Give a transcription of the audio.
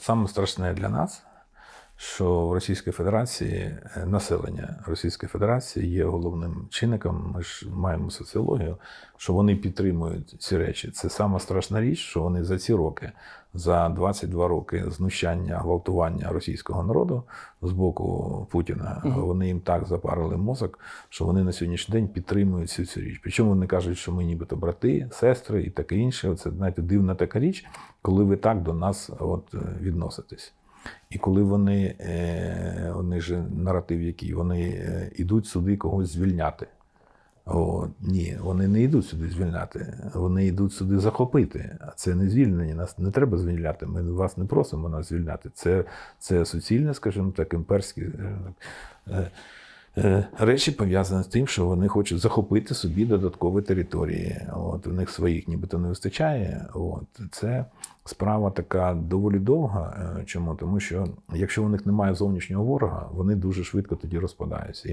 саме страшне для нас, що в Російській Федерації е, населення Російської Федерації є головним чинником. Ми ж маємо соціологію, що вони підтримують ці речі. Це сама страшна річ, що вони за ці роки, за 22 роки знущання, гвалтування російського народу з боку Путіна, вони їм так запарили мозок, що вони на сьогоднішній день підтримують цю, цю річ. Причому вони кажуть, що ми нібито брати, сестри і таке інше. Це знаєте, дивна така річ, коли ви так до нас от, е, відноситесь. І коли вони, е, вони ж наратив, який вони е, йдуть сюди когось звільняти. О, ні, вони не йдуть сюди звільняти, вони йдуть сюди захопити. А це не звільнення. Нас не треба звільняти. Ми вас не просимо нас звільняти. Це, це суцільне, скажімо так, імперське. е, е, е, речі пов'язані з тим, що вони хочуть захопити собі додаткові території. От у них своїх нібито не вистачає. От це справа така доволі довга. Е, Чому? Тому що якщо у них немає зовнішнього ворога, вони дуже швидко тоді розпадаються.